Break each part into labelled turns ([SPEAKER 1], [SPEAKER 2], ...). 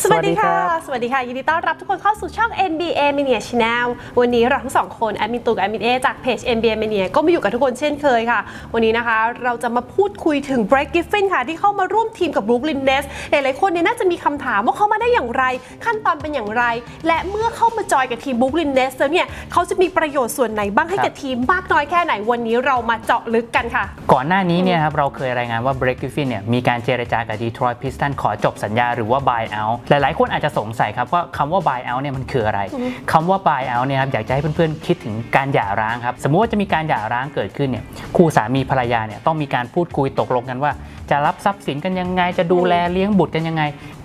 [SPEAKER 1] สวัสดีค่ะ สวัสดีค่ะ ยินดีต้อนรับทุกคนเข้าสู่ช่อง NBA Mania Channel วันนี้เราทั้งสองคนแอดมินตูกับแอดมินเอจากเพจ NBA Mania ก็มาอยู่กับทุกคนเช่นเคยค่ะ วันนี้นะคะเราจะมาพูดคุยถึง Blake Griffin ค่ะ ที่เข้ามาร่วมทีมกับ Brooklyn Nets หลายๆคนเนี่ยน่าจะมีคำถามว่าเขามาได้อย่างไร ขั้นตอนเป็นอย่างไร และเมื่อเข้ามาจอยกับทีม Brooklyn Nets แล้วเนี่ยเขาจะมีประโยชน์ส่วนไหนบ้างให้กับทีมมากน้อยแค่ไหนวันนี้เรามาเจาะลึกกันค่ะ
[SPEAKER 2] ก่อนหน้านี้เนี่ยครับเราเคยรายงานว่า Blake Griffin เนี่ยมีการเจรจากับ Detroit Pistons ขอจบสัญญาหรือว่า buy out หลายๆ คนอาจจะสงสัยครับว่าคำว่า buy out เนี่ยมันคืออะไรคำว่า buy out เนี่ยครับอยากจะให้เพื่อนๆ คิดถึงการหย่าร้างครับ สมมุติว่าจะมีการหย่าร้างเกิดขึ้นเนี่ยคู่สามีภรรยาเนี่ยต้องมีการพูดคุยตกลงกันว่า จะรับทรัพย์สินกันยังไงจะดูแลเลี้ยงบุตรกันยังไง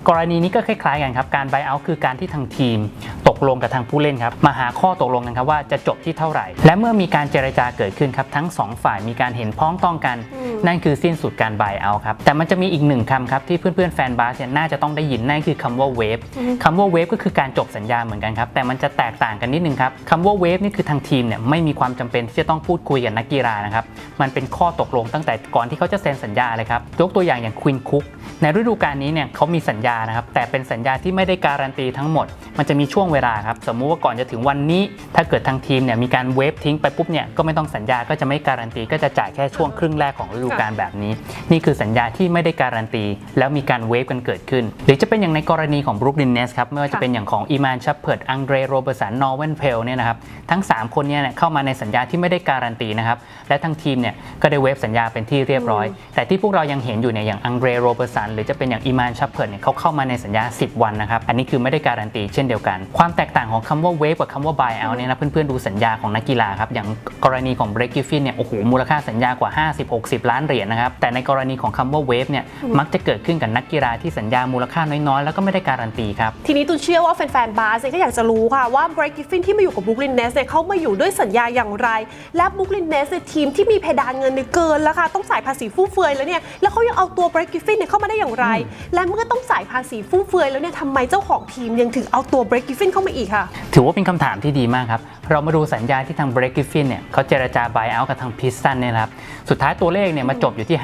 [SPEAKER 2] กรณีนี้ก็คล้ายๆกันครับ การ buy out คือการที่ทางทีม ตกลงกับทางผู้เล่นครับ มาหาข้อตกลงกันครับว่าจะจบที่เท่าไหร่ และเมื่อมีการเจรจาเกิดขึ้นครับ ทั้งสองฝ่ายมีการเห็นพ้องต้องกัน
[SPEAKER 1] อืม
[SPEAKER 2] นั่นคือสิ้นสุดการ buy out ครับ แต่มันจะมีอีกหนึ่งคำครับ ที่เพื่อนๆแฟนบาสเนี่ยน่าจะต้องได้ยินนั่นคือคำว่า wave คำว่า wave ก็คือการจบสัญญาเหมือนกันครับแต่มันจะแตกต่างกันนิดนึงครับคำว่า wave นี่คือทางทีมเนี่ยไม่มีความจำเป็นที่จะต้องพูดคุยกับนักกีฬานะครับมันเป็นข้อตกลงตั้งแต่ก่อนที่เขาจะเซ็นสัญญาเลยครับยกตัวอย่างอย่างควินคุกในฤดูกาลนี้เนี่ยเขามีสัญญานะครับแต่เป็นสัญญาที่ไม่ได้การันตีทั้งหมด มันจะมีช่วงเวลาครับสมมุติว่าก่อนจะถึงวันนี้ ถ้าเกิดทางทีมเนี่ยมีการเวฟทิ้งไปปุ๊บเนี่ยก็ไม่ต้องสัญญาก็จะไม่การันตีก็จะจ่ายแค่ช่วงครึ่งแรกของฤดูกาลแบบนี้ นี่คือสัญญาที่ไม่ได้การันตี แล้วมีการเวฟกันเกิดขึ้น หรือจะเป็นอย่างในกรณีของบรุกลินเนสครับไม่ว่าจะเป็นอย่างของอีมานชัปเพิร์ดอังเดรโรเบอร์สันนอร์เวนเพลเนี่ยนะครับทั้งสามคนเนี่ยเข้ามาในสัญญาที่ไม่ได้การันตีนะครับและทางทีมเนี่ยก็ได้เวฟสัญญาเป็นที่เรียบร้อย แต่ที่พวกเรายังเห็นอยู่เนี่ยอย่างอังเดรโรเบอร์สันหรือจะเป็นอย่างอีมานชัปเพิร์ดเนี่ยเขาเข้ามาในสัญญา 10 วันนะครับ อันนี้คือไม่ได้การันตีเช่นเดียวกัน ความแตกต่างของคำว่าเวฟกับคำว่า buy out เนี่ยนะเพื่อนๆดูสัญญาของนักกีฬาครับ อย่างกรณีของเบรกกิฟฟินเนี่ยโอ้โหมูลค่าสัญญากว่า 50-60 ล้านเหรียญนะครับ แต่ในกรณีของคำว่าเวฟเนี่ยมักจะเกิดขึ้นกับนักกีฬาที่สัญญามูลค่าน้อยๆ แล้วก็ไม่ได้การันตีครับ
[SPEAKER 1] ทีนี้ตูนเชื่อว่าแฟนๆบาสเนี่ยก็อยากจะรู้ค่ะว่า Blake Griffin ที่มาอยู่กับ Brooklyn Nets เนี่ยเขามาอยู่ด้วยสัญญาอย่างไร และ Brooklyn Nets เนี่ยทีมที่มีเพดานเงินเนี่ยเกินแล้วค่ะต้องจ่ายภาษีฟุ่มเฟือยแล้วเนี่ยแล้วเขายังเอาตัว Blake Griffin เนี่ยเข้ามาได้อย่างไร และเมื่อต้องจ่ายภาษีฟุ่มเฟือยแล้วเนี่ยทำไมเจ้าของทีมยังถึงเอาตัว Blake Griffin เข้ามาอีกค่ะ
[SPEAKER 2] ถือว่าเป็นคำถามที่ดีมากครับ เรามาดูสัญญาที่ทางเบรกกิฟฟินเนี่ยเขาเจรจา buy out กับทางพิสตันเนี่ยนะครับ สุดท้ายตัวเลขเนี่ยมาจบอยู่ที่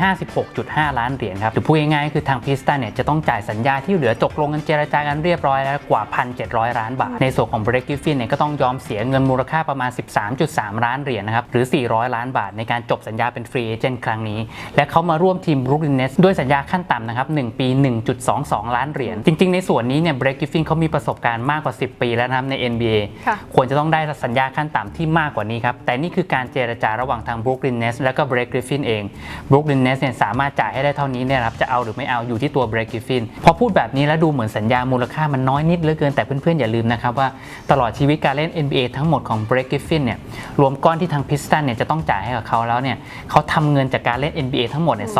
[SPEAKER 2] 56.5 ล้านเหรียญครับหรือพูดง่ายๆคือทางพิสตันเนี่ยจะต้องจ่ายสัญญาที่เหลือตกลงกันเจรจากันเรียบร้อยแล้วกว่า 1,700 ล้านบาท ในส่วนของเบรกกิฟฟินเนี่ยก็ต้องยอมเสียเงินมูลค่าประมาณ 13.3 ล้านเหรียญนะครับหรือ 400 ล้านบาท ในการจบสัญญาเป็นฟรีเอเจนต์ครั้งนี้ และเขามาร่วมทีมบรูคลินเนสด้วยสัญญาขั้นต่ำนะครับ1ปี 1.22 ล้านเหรียญจริง ๆ ในส่วนนี้เนี่ยเบรกกิฟฟินเขามีประสบการณ์มากกว่า 10 ปีแล้วนะครับใน NBA
[SPEAKER 1] ค่ะ
[SPEAKER 2] ควรจะต้องได้สัญญาขั้นต่ำที่มากกว่านี้ครับ แต่นี่คือการเจรจาระหว่างทางบรูคลินเนสและก็เบรกกริฟฟินเองบรูคลินเนสเนี่ยสามารถจ่ายให้ได้เท่านี้เนี่ยครับจะเอาหรือไม่เอาอยู่ที่ตัวเบรกกริฟฟินพอพูดแบบนี้แล้วดูเหมือนสัญญามูลค่ามันน้อยนิดเหลือเกินแต่เพื่อนๆอย่าลืมนะครับว่าตลอดชีวิตการเล่น NBA ทั้งหมดของเบรกกริฟฟินเนี่ยรวมก้อนที่ทางพิสตันเนี่ยจะต้องจ่ายให้กับเขาแล้วเนี่ยเขาทำเงินจากการเล่น NBA ทั้งหมดเนี่ย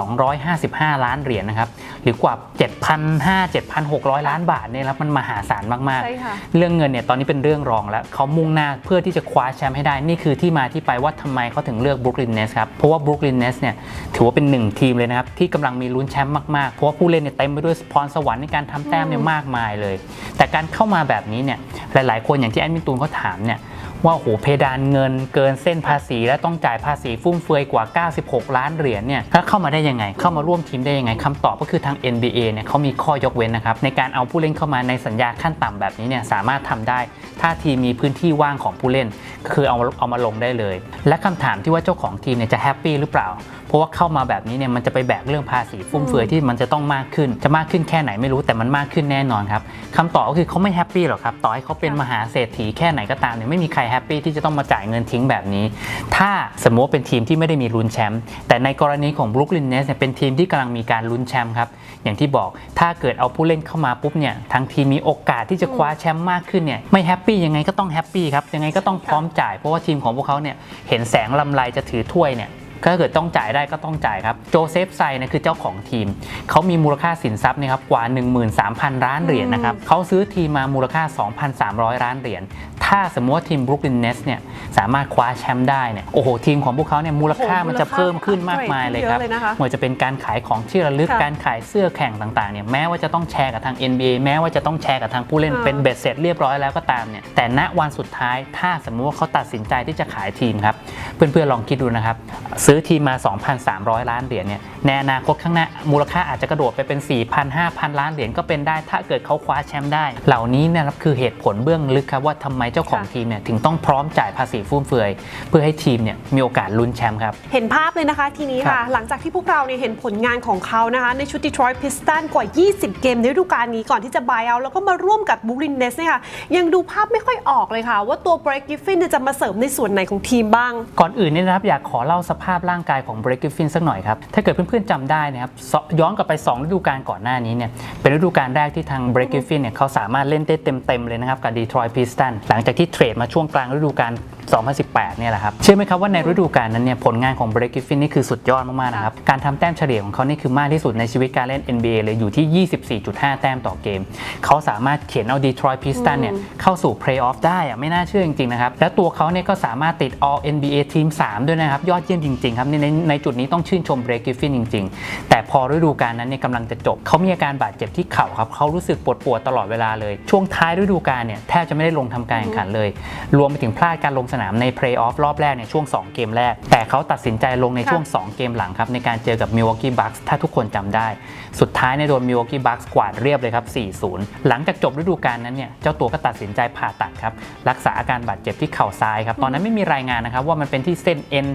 [SPEAKER 2] 255 ล้านเหรียญนะครับหรือกว่า 7,500 7,600 ล้านบาทเนี่ยครับมันมหาศาลมากๆ
[SPEAKER 1] ใช่ค่ะ
[SPEAKER 2] เรื่องเงินเนี่ยตอนนี้เป็นเรื่องรองแล้วเขามุ่งหน้าเพื่อที่จะคว้าแชมป์ให้ได้ นี่คือที่มาที่ไปว่าทำไมเขาถึงเลือกบรูคลินเนสครับ เพราะว่าบรูคลินเนสเนี่ยถือว่าเป็นหนึ่งทีมเลยนะครับ ที่กำลังมีลุ้นแชมป์มาก ๆ เพราะว่าผู้เล่นเนี่ยเต็มไปด้วยพรสวรรค์ในการทำแต้มเนี่ยมากมายเลย แต่การเข้ามาแบบนี้เนี่ยหลาย ๆ คนอย่างที่แอดมินตูนเขาถามเนี่ย ว่าโอ้โหเพดานเงินเกินเส้นภาษี และต้องจ่ายภาษีฟุ่มเฟือยกว่า 96 ล้านเหรียญเนี่ยถ้าเข้ามาได้ยังไง เข้ามาร่วมทีมได้ยังไงคำตอบก็คือทาง NBA เนี่ยเขามีข้อยกเว้นนะครับในการเอาผู้เล่นเข้ามาในสัญญาขั้นต่ำแบบนี้เนี่ยสามารถทำได้ ถ้าทีมมีพื้นที่ว่างของผู้เล่นก็คือเอาเอามาลงได้เลย และคำถามที่ว่าเจ้าของทีมเนี่ยจะแฮปปี้หรือเปล่า ราะว่าเข้ามาแบบนี้เนี่ยมันจะไปแบกเรื่องภาษีฟุ่มเฟือยที่มันจะต้องมากขึ้น จะมากขึ้นแค่ไหนไม่รู้แต่มันมากขึ้นแน่นอนครับคำตอบก็คือเขาไม่แฮปปี้หรอกครับต่อให้เขาเป็นมหาเศรษฐีแค่ไหนก็ตามเนี่ยไม่มีใครแฮปปี้ที่จะต้องมาจ่ายเงินทิ้งแบบนี้ ถ้าสมมติว่าเป็นทีมที่ไม่ได้มีลุ้นแชมป์แต่ในกรณีของบรุกลินเนสเนี่ยเป็นทีมที่กำลังมีการลุ้นแชมป์ครับอย่างที่บอกถ้าเกิดเอาผู้เล่นเข้ามาปุ๊บเนี่ยทางทีมมีโอกาสที่จะคว้าแชมป์มากขึ้นเนี่ยไม่แฮปปี้ยังไงก็ต้องแฮปปี้ครับยังไงก็ต้องพร้อมจ่ายเพราะว่าทีมของพวกเขาเนี่ยเห็นแสงลำไรจะถือถ้วยเนี่ย ถ้าเกิดต้องจ่ายได้ก็ต้องจ่ายครับ โจเซฟไซเนี่ยคือเจ้าของทีม เขามีมูลค่าสินทรัพย์เนี่ยครับกว่า 13,000 ล้านเหรียญนะครับเขาซื้อทีมมามูลค่า 2,300 ล้านเหรียญ ถ้าสมมติว่าทีมบรุกลินเนสเนี่ยสามารถคว้าแชมป์ได้เนี่ย โอ้โห ทีมของพวกเขาเนี่ยมูลค่ามันจะเพิ่มขึ้นมากมายเลยครับ
[SPEAKER 1] เยอะเลยนะคะ
[SPEAKER 2] ไม่ว่าจะเป็นการขายของที่ระลึก
[SPEAKER 1] ค่ะ
[SPEAKER 2] การขายเสื้อแข่งต่างๆ เนี่ย แม้ว่าจะต้องแชร์กับทาง NBA แม้ว่าจะต้องแชร์กับทางผู้เล่น
[SPEAKER 1] อ่า
[SPEAKER 2] เป็นเบ็ดเสร็จเรียบร้อยแล้วก็ตามเนี่ย แต่ณวันสุดท้าย ถ้าสมมติว่าเขาตัดสินใจที่จะขายทีมครับ เพื่อนๆลองคิดดูนะครับซื้อทีมมา 2,300 ล้านเหรียญเนี่ยในอนาคตข้างหน้ามูลค่าอาจจะกระโดดไปเป็น 4,000 5,000 ล้านเหรียญก็เป็นได้ ถ้าเกิดเขาคว้าแชมป์ได้ เหล่านี้เนยครับคือเหตุผลเบื้องลึกครับว่าทำไมเจ้าของ
[SPEAKER 1] ค่ะ
[SPEAKER 2] ทีมเนี่ยถึงต้องพร้อมจ่ายภาษีฟุ่มเฟือย เพื่อให้ทีมเนี่ยมีโอกาสลุ้นแชมป์ครับ
[SPEAKER 1] เห็นภาพเลยนะคะทีนี้
[SPEAKER 2] ครั
[SPEAKER 1] ค่ะ
[SPEAKER 2] บ
[SPEAKER 1] หลังจากที่พวกเราเนี่ยเห็นผลงานของเขานะคะในชุด Detroit Pistons กว่า 20 เกมในฤดูกาลนี้ก่อนที่จะบายเอาแล้วก็มาร่วมกับ Brooklyn Nets เนี่ยค่ะยังดูภาพไม่ค่อยออกเลยค่ะ ว่าตัว Blake Griffin เนี่ยจะมาเสริมในส่วนไหนของทีมบ้าง
[SPEAKER 2] ก่อนอื่นเนี่ยนะครับอยากขอเล่าสภาพาพร่างกายของเบรกกิฟฟินสักหน่อยครับ ถ้าเกิดเพื่อนๆจำได้นะครับย้อนกลับไป2ฤดูกาลก่อนหน้านี้เนี่ยเป็นฤดูกาลแรกที่ทางเบรกกิฟฟินเนี่ยเขาสามารถเล่นได้เต็มๆเลยนะครับกับดีทรอยต์พิสตันหลังจากที่เทรดมาช่วงกลางฤดูกาล 2018 เนี่ยแหละครับ เชื่อไหมครับว่าในฤดูกาลนั้นเนี่ยผลงานของเบรก g ิฟฟินนี่คือสุดยอดมากๆนะครับ การทำแต้มเฉลี่ยของเขานี่คือมากที่สุดในชีวิตการเล่น NBA เลยอยู่ที่ 24.5 แต้มต่อเกม เขาสามารถเขียนเอาดีทรอยต์พิสตันเนี่ยเข้าสู่เพลย์ออฟได้อะไม่น่าเชื่อจริงๆนะครับ และตัวเขาเนี่ยก็สามารถติด All NBA ทีม 3 ด้วยนะครับ ยอดเยี่ยมจริงๆครับในในในจุดนี้ต้องชื่นชมเบรกกิฟฟินจริง ๆ แต่พอฤดูกาลนั้นเนี่ยกำลังจะจบเขามีอาการบาดเจ็บที่เข่าครับเขารู้สึกปวดปวดๆตลอดเวลาเลย ช่วงท้ายฤดูกาลเนี่ยแทบจะไม่ได้ลงทำการแข่งขันเลย รวมไปถึงพลาดการลงสนามในเพลย์ออฟรอบแรกในช่วง 2 เกมแรก แต่เขาตัดสินใจลงในช่วง 2 เกมหลังครับ ในการเจอกับ Milwaukee Bucks ถ้าทุกคนจำได้ สุดท้ายในยโดน Milwaukee Bucks กวาดเรียบเลยครับ 4-0 หลังจากจบฤดูกาลนั้นเนี่ยเจ้าตัวก็ตัดสินใจผ่าตัดครับรักษาอาการบาดเจ็บที่เข่าซ้ายครับตอนนั้นไม่มีรายงานนะครับว่ามันเป็นที่เส้นเอ็น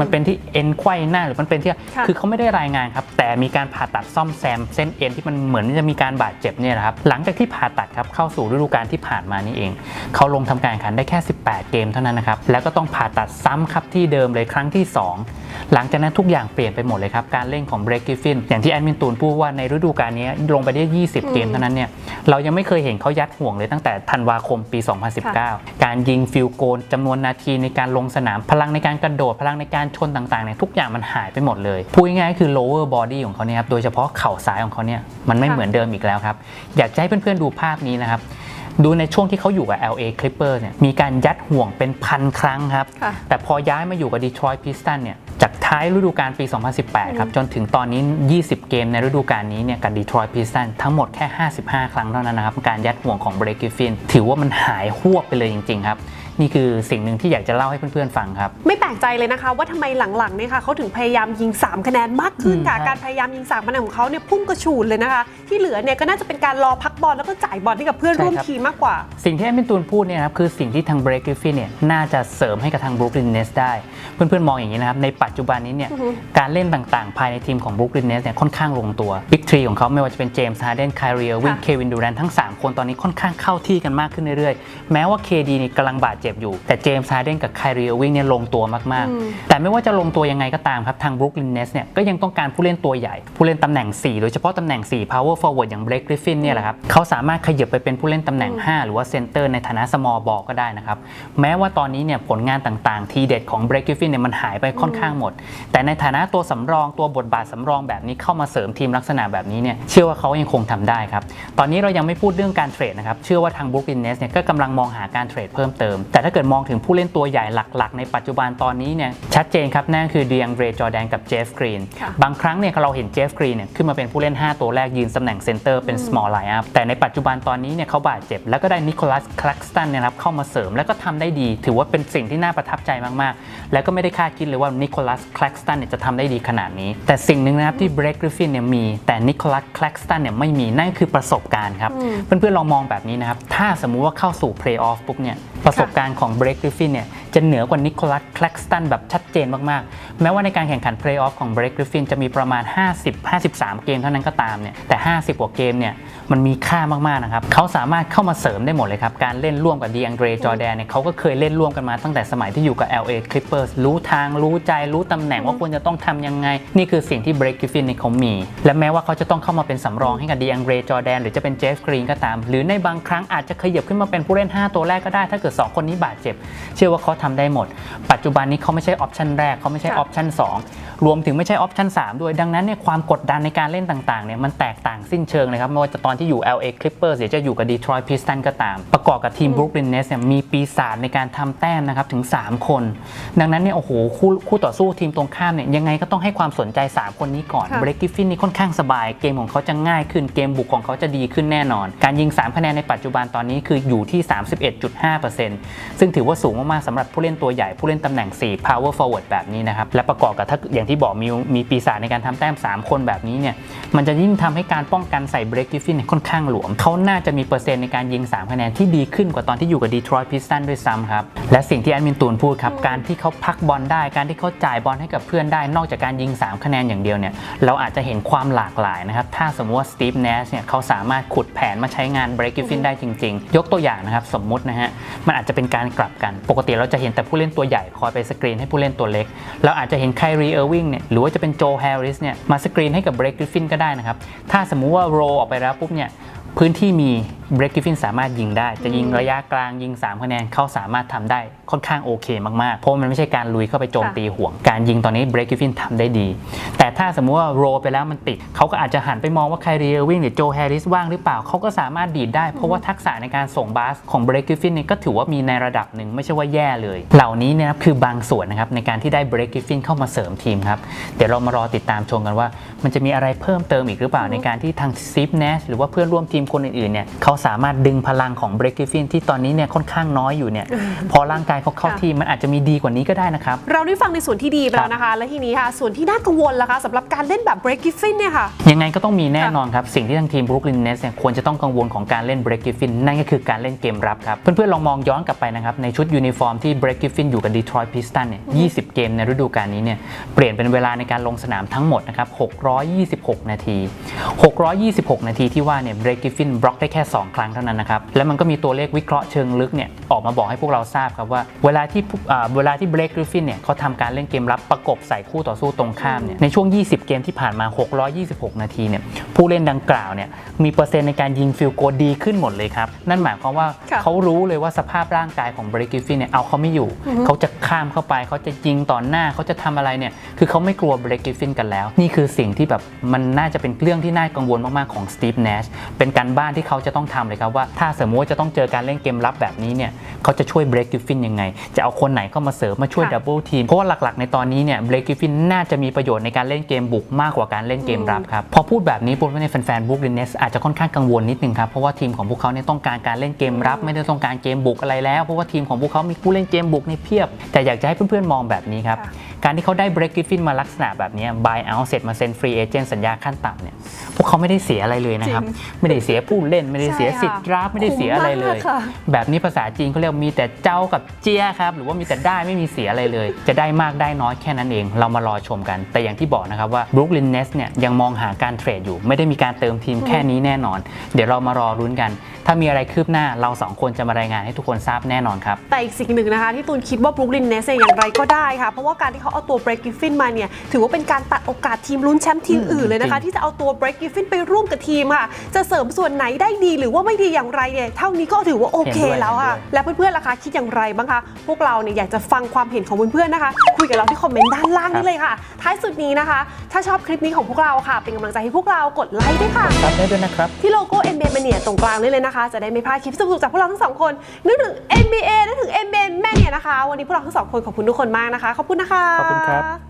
[SPEAKER 2] มันเป็นที่เอ็นไขว้หน้าหรือมันเป็นที่
[SPEAKER 1] ค่ะ
[SPEAKER 2] คือเขาไม่ได้รายงานครับแต่มีการผ่าตัดซ่อมแซมเส้นเอ็นที่มันเหมือนจะมีการบาดเจ็บเนี่ยนะครับหลังจากที่ผ่าตัดครับเข้าสู่ฤดูกาลที่ผ่านมานี่เอง เขาลงทำการแข่งขันได้แค่ 18 เกมเท่านั้นนะครับแล้วก็ต้องผ่าตัดซ้ำครับที่เดิมเลยครั้งที่ 2 หลังจากนั้นทุกอย่างเปลี่ยนไปหมดเลยครับ การเล่นของเบรกกิฟฟินอย่างที่แอดมินตูนพูดว่าในฤดูกาลนี้ลงไปได้ 20 เกมเท่านั้นเนี่ยเรายังไม่เคยเห็นเขายัดห่วงเลยตั้งแต่ธันวาคมปี 2019 การยิงฟิลโกนจำนวนนาทีในการลงสนามพลังในการกระโดดพลังในการชนต่างๆเนี่ยทุกอย่างมันหายไปหมดเลยพูดง่ายๆก็คือ lower body ของเขาเนี่ยครับโดยเฉพาะเข่าซ้ายของเขาเนี่ยมันไม่
[SPEAKER 1] ค่ะ
[SPEAKER 2] เหมือนเดิมอีกแล้วครับอยากจะให้เพื่อนๆดูภาพนี้นะครับ ดูในช่วงที่เขาอยู่กับ LA Clippers เนี่ยมีการยัดห่วงเป็นพันครั้งครับ
[SPEAKER 1] ค่ะ
[SPEAKER 2] แต่พอย้ายมาอยู่กับ Detroit Pistons เนี่ยจากท้ายฤดูกาลปี 2018 ครับ จนถึงตอนนี้ 20 เกมในฤดูกาลนี้เนี่ยกับ Detroit Pistons ทั้งหมดแค่ 55 ครั้งเท่านั้นนะครับ การยัดห่วงของ Blake Griffin ถือว่ามันหายหวบไปเลยจริง ๆ ครับ นี่คือสิ่งหนึ่งที่อยากจะเล่าให้เพื่อนๆฟังครับ
[SPEAKER 1] ไม่แปลกใจเลยนะคะว่าทำไมหลังๆเนี่ยค่ะเขาถึงพยายามยิง 3 คะแนนมากขึ้นค่ะ
[SPEAKER 2] อืม
[SPEAKER 1] การพยายามยิง3คะแนนของเขาเนี่ยพุ่งกระฉูดเลยนะคะ ที่เหลือเนี่ยก็น่าจะเป็นการรอพักบอลแล้วก็จ่ายบอลให้กับเพื่อนร่วมทีมมากกว่า
[SPEAKER 2] สิ่งที่แอดมินตูนพูดเนี่ยนะครับคือสิ่งที่ทางเบรก g ิฟฟินเนี่ยน่าจะเสริมให้กับทางบรูคลินเนสได้ เพื่อนๆมองอย่างนี้นะครับในปัจจุบันนี้เนี่ย
[SPEAKER 1] อือฮึ
[SPEAKER 2] การเล่นต่างๆ ภายในทีมของบรูคลินเนสเนี่ยค่อนข้างลงตัวบิ๊กทรีของเขาไม่ว่าจะเป็นเจมส์ฮาร์เดนไคลเรียวิน
[SPEAKER 1] ค่ะ
[SPEAKER 2] เควินดูแรนทั้ง 3 คนตอนนี้ค่อนข้างเข้าที่กันมากขึ้นเรื่อยๆแม้ว่า KD นี่กำลังบาดเจ็บอยู่ แต่เจมส์ฮาร์เดนกับไคลเรียวินเนี่ยลงตัวมาก
[SPEAKER 1] อืม
[SPEAKER 2] ๆแต่ไม่ว่าจะลงตัวยังไงก็ตามครับทางบรูคลินเนสเนี่ยก็ยังต้องการผู้เล่นตัวใหญ่ ผู้เล่นตำแหน่ง 4 โดยเฉพาะตำแหน่ง 4 power forward อย่างเบรก g ิฟฟินเนี่ยแหละครับเขาสามารถขยับไปเป็นผู้เล่นตำแหน่ง 5 หรือว่าเซนเตอร์ในฐานะ small ball ก็ได้นะครับแม้ว่าตอนนี้เนี่ยผลงานต่างๆ ทีเด็ดของเบรก g ิฟฟินเนี่ยมันหายไปค่อนข้างหมด แต่ในฐานะตัวสำรองตัวบทบาทสำรองแบบนี้เข้ามาเสริมทีมลักษณะแบบนี้เนี่ยเชื่อว่าเขายังคงทำได้ครับตอนนี้เรายังไม่พูดเรื่องการเทรดนะครับเชื่อว่าทางบ r ุ k ลินเนสเนี่ยก็กำลังมองหาการเทรดเพิ่มเติมแต่ถ้าเกิดมองถึงผู้เล่นตัวใหญ่หลักๆ ในปัจจุบันตอนนี้เนี่ยชัดเจนครับนั่นคือเดียงเรจอแดนกับเจฟกรีน
[SPEAKER 1] ค่ะ
[SPEAKER 2] บางครั้งเนี่ยเราเห็นเจฟกรีนเนี่ยขึ้นมาเป็นผู้เล่น 5 ตัวแรกยืนตำแหน่งเซนเตอร์เป็น small lineup แต่ในปัจจุบันตอนนี้เนี่ยเขาบาดเจ็บ แล้วก็ได้นิโคลัสคลักสตันเนี่ยนะครับเข้ามาเสริมแล้วก็ทำได้ดี ถือว่าเป็นสิ่งที่น่าประทับใจมากๆ แล้วก็ไม่ได้คาดคิดเลยว่านิโคลัสคลักสตันเนี่ยจะทำได้ดีขนาดนี้ แต่สิ่งหนึ่งนะครับที่เบรกกริฟฟินเนี่ยมีแต่นิโคลัสคลักสตันเนี่ยไม่มีนั่นคือประสบการณ์ครับ
[SPEAKER 1] อืม
[SPEAKER 2] เพื่อนๆลองมองแบบนี้นะครับถ้าสมมุติว่าเข้าสู่เพลย์ออฟปุ๊บเนี่ยประสบการณ์ของเบรกกริฟฟินเนี่ยจะเหนือกว่านิโคลัสคลกสตันแบบชัดเจนมาก ๆ แม้ว่าในการแข่งขันเพลย์ออฟของเบรกกริฟฟินจะมีประมาณ 50-53 เกมเท่านั้นก็ตามเนี่ยแต่ 50 กว่าเกมเนี่ย มันมีค่ามากๆนะครับเขาสามารถเข้ามาเสริมได้หมดเลยครับ การเล่นร่วมกับดีอังเดรจอแดนเนี่ยเขาก็เคยเล่นร่วมกันมาตั้งแต่สมัยที่อยู่กับ LA Clippers รู้ทางรู้ใจรู้ตำแหน่งว่าควรจะต้องทำยังไง นี่คือสิ่งที่เบรกกริฟฟินเนี่ยเขามี และแม้ว่าเขาจะต้องเข้ามาเป็นสำรองให้กับดีอังเดรจอแดนหรือจะเป็นเจฟกรีนก็ตาม หรือในบางครั้งอาจจะขยับขึ้นมาเป็นผู้เล่น 5 ตัวแรกก็ได้ ถ้าเกิด 2 คนนี้บาดเจ็บ เชื่อว่าเขาทำได้หมด ปัจจุบันนี้เขาไม่ใช่ออปชันแรกเขาไม่ใช่อ
[SPEAKER 1] ค่ะ
[SPEAKER 2] อปชัน2 รวมถึงไม่ใช่ออปชัน3ด้วยดังนั้นเนี่ยความกดดันในการเล่นต่างๆเนี่ยมันแตกต่างสิ้นเชิงเลยครับไม่ว่าจะตอนที่อยู่ LA Clippers หรือจะอยู่กับ Detroit Pistons ก็ตาม ประกอบกับทีม Brooklyn Nets เนี่ยมีปีศาจในการทำแต้มนะครับถึง 3 คน ดังนั้นเนี่ยโอ้โหคู่คู่ต่อสู้ทีมตรงข้ามเนี่ยยังไงก็ต้องให้ความสนใจ 3 คนนี้ก่อน
[SPEAKER 1] ค่ะ
[SPEAKER 2] เบรกกิฟฟินนี่ค่อนข้างสบาย เกมของเขาจะง่ายขึ้นเกมบุกของเขาจะดีขึ้นแน่นอน การยิง 3 คะแนนในปัจจุบันตอนนี้คืออยู่ที่ 31.5%ซึ่งถือว่าสูงมากๆสำหรับผู้เล่นตัวใหญ่ผู้เล่นตำแหน่ง 4 power forward แบบนี้นะครับและประกอบกับถ้าอย่างที่บอกมีมีปีศาจในการทำแต้ม 3 คนแบบนี้เนี่ยมันจะยิ่งทำให้การป้องกันใส่เบรกกิฟฟินเนี่ยค่อนข้างหลวม เขาน่าจะมีเปอร์เซ็นต์ในการยิง 3 คะแนนที่ดีขึ้นกว่าตอนที่อยู่กับ Detroit Pistons ด้วยซ้ำครับ และสิ่งที่แอดมินตูนพูดครับ การที่เขาพักบอลได้ การที่เขาจ่ายบอลให้กับเพื่อนได้ นอกจากการยิง 3 คะแนนอย่างเดียวเนี่ย เราอาจจะเห็นความหลากหลายนะครับ ถ้าสมมติว่าสตีฟเนสเนี่ยเขาสามารถขุดแผนมาใช้งานเบรกกิฟฟินได้จริง ๆ ยกตัวอย่างนะครับ สมมุตินะฮะ มันอาจจะเป็นการกลับกัน ปกติเราจะเห็นแต่ผู้เล่นตัวใหญ่คอยไปสกรีนให้ผู้เล่นตัวเล็ก เราอาจจะเห็นไครีเออร์วิงเนี่ย หรือว่าจะเป็นโจแฮร์ริสเนี่ย มาสกรีนให้กับเบรกกริฟฟินก็ได้นะครับ ถ้าสมมุติว่าโรออกไปแล้วปุ๊บเนี่ยพื้นที่มี เบรกกริฟฟินสามารถยิงได้ จะยิงระยะกลางยิง 3 คะแนนเขาสามารถทำได้ค่อนข้างโอเคมากๆ เพราะมันไม่ใช่การลุยเข้าไปโจมตีห่วง การยิงตอนนี้เบรกกริฟฟินทำได้ดี แต่ถ้าสมมุติว่าโรไปแล้วมันติด เขาก็อาจจะหันไปมองว่าไครีเออร์วิงหรือโจแฮร์ริสว่างหรือเปล่า เขาก็สามารถดีดได้ เพราะว่าทักษะในการส่งบาสของเบรกกริฟฟินเนี่ยก็ถือว่ามีในระดับหนึ่งไม่ใช่ว่าแย่เลย เหล่านี้เนี่ยนะครับคือบางส่วนนะครับในการที่ได้เบรกกริฟฟินเข้ามาเสริมทีมครับเดี๋ยวเรามารอติดตามชมกันว่า มันจะมีอะไรเพิ่มเติมอีกหรือเปล่าในการที่ทางซิฟเนสหรือว่าเพื่อนร่วมทีมคนอื่นๆเนี่ยเขาสามารถดึงพลังของเบรกกริฟฟินที่ตอนนี้เนี่ยค่อนข้างน้อยอยู่เนี่ยพอร่างกายเขาเข้า
[SPEAKER 1] ค่ะ
[SPEAKER 2] ทีมมันอาจจะมีดีกว่านี้ก็ได้นะครับ
[SPEAKER 1] เราได้ฟังในส่วนที่ดีไปแล้วนะคะ และทีนี้ค่ะ ส่วนที่น่ากังวลล่ะคะสำหรับการเล่นแบบ break giffin เนี่ยค่ะ
[SPEAKER 2] ยังไงก็ต้องมีแน่นอนครับ สิ่งที่ทางทีม Brooklyn Nets เนี่ยควรจะต้องกังวลของการเล่น Break Griffin นั่นก็คือการเล่นเกมรับครับ เพื่อนๆลองมองย้อนกลับไปนะครับในชุดยูนิฟอร์มที่ Break Griffin อยู่กับ Detroit Pistons เนี่ย20 เกมในฤดูกาลนี้เนี่ยเปลี่ยนเป็นเวลาในการลงสนามทั้งหมดนะครับ626 นาที 626 นาทีที่ว่าเนี่ย Break Griffin บล็อกได้แค่ 2ครั้งเท่านั้นนะครับ แล้วมันก็มีตัวเลขวิเคราะห์เชิงลึกเนี่ยออกมาบอกให้พวกเราทราบครับว่า เวลาที่ผู้อ่าเวลาที่ Break Griffin เนี่ยเขาทำการเล่นเกมรับประกบใส่คู่ต่อสู้ตรงข้ามเนี่ยในช่วง 20 เกมที่ผ่านมา 626 นาทีเนี่ยผู้เล่นดังกล่าวเนี่ยมีเปอร์เซ็นต์ในการยิงฟิลโกลดีขึ้นหมดเลยครับ นั่นหมายความว่า
[SPEAKER 1] ค่ะ
[SPEAKER 2] เขารู้เลยว่าสภาพร่างกายของเบรกิฟฟินเนี่ยเอาเขาไม่อยู่ เขาจะข้ามเข้าไปเขาจะยิงต่อหน้าเขาจะทำอะไรเนี่ยคือเขาไม่กลัวเบรกิฟฟินกันแล้ว นี่คือสิ่งที่แบบมันน่าจะเป็นเรื่องที่น่ากังวลมากๆของสตีฟเนชเป็นการบ้านที่เขาจะต้องทำเลยครับว่าถ้าสมมติว่าจะต้องเจอการเล่นเกมรับแบบนี้เนี่ยเขาจะช่วยเบรกิฟฟินยังไง จะเอาคนไหนเข้ามาเสริมมาช่วย
[SPEAKER 1] ค่ะ
[SPEAKER 2] ดับเบิลทีมเพราะว่าหลักๆ ในตอนนี้เนี่ยเบรกิฟฟินน่าจะมีประโยชน์ในการเล่นเกมบุกมากกว่าการเล่นเกมรับครับพอพูดแบบนี้ปุ๊บเนี่ยแฟนๆบุ๊กลินเนสอาจจะค่อนข้างกังวลนิดนึงครับ เพราะว่าทีมของพวกเขาเนี่ยต้องการการเล่นเกมรับ ไม่ได้ต้องการเกมบุกอะไรแล้ว เพราะว่าทีมของพวกเขามีผู้เล่นเกมบุกในเพียบ แต่อยากจะให้เพื่อนๆมองแบบนี้ครับ
[SPEAKER 1] ค่ะ
[SPEAKER 2] การที่เขาได้เบรกิฟฟินมาลักษณะแบบนี้ buy out เสร็จมาเซ็นฟรีเอเจนต์สัญญาขั้นต่ำเนี่ยพวกเขาไม่ได้เสียอะไรเลยนะครับ
[SPEAKER 1] จริง
[SPEAKER 2] ไม่ได้เสียผู้เล่นไม่ได้เสีย
[SPEAKER 1] ใช่ค่ะ
[SPEAKER 2] สิทธิ์ดราฟต์ไม่ได้เสียอะไรเลย
[SPEAKER 1] คุ้มมากค่ะ
[SPEAKER 2] แบบนี้ภาษาจีนเขาเรียกมีแต่เจ้ากับเจี้ยครับหรือว่ามีแต่ได้ไม่มีเสียอะไรเลย จะได้มากได้น้อยแค่นั้นเอง เรามารอชมกัน แต่อย่างที่บอกนะครับว่า Brooklyn Nets เนี่ยยังมองหาการเทรดอยู่ ไม่ได้มีการเติมทีมแค่นี้แน่นอน เดี๋ยวเรามารอรุ้นกัน ถ้ามีอะไรคืบหน้าเราสองคนจะมารายงานให้ทุกคนทราบแน่นอนครับ
[SPEAKER 1] แต่อีกสิ่งหนึ่งนะคะ ที่ตูนคิดว่าบรู k ลินเนสอย่างไรก็ได้ค่ะ เพราะว่าการที่เขาเอาตัวเบรกกิฟฟินมาเนี่ยถือว่าเป็นการตัดโอกาสทีมลุ้นแชมป์ทีม
[SPEAKER 2] อืม
[SPEAKER 1] อื่นเลยนะคะ
[SPEAKER 2] จริง
[SPEAKER 1] ที่จะเอาตัวเบรกกิฟฟินไปร่วมกับทีมค่ะจะเสริมส่วนไหนได้ดีหรือว่าไม่ดีอย่างไรเนี่ยเท่านี้ก็ถือว่าโอเคแล้วค่ะและเพื่อนๆล่ะคะคิดอย่างไรบ้างคะพวกเราเนี่ยอยากจะฟังความเห็นของเพื่อนๆนะคะ คุยกับเราที่คอมเมนต์ด้านล่างนี้เลยค่ะ ท้ายสุดนี้นะคะ ถ้าชอบคลิปนี้ของพวกเราค่ะ เป็นกำลังใจให้พวกเรากดไลค์ด้วยค่ะ
[SPEAKER 2] รับได้ด้วยนะครับ
[SPEAKER 1] ที่โลโก้ NBA Mania ตรงกลางนี่เลยนะคะ จะได้ไม่พลาดคลิปสนุกๆจากพวกเราทั้งสองคนนึกถึง NBA นึกถึง NBA Mania นะคะ วันนี้พวกเราทั้งสองคนขอบคุณทุกคนมากนะคะ ขอบคุณนะคะ
[SPEAKER 2] ขอบคุณครับ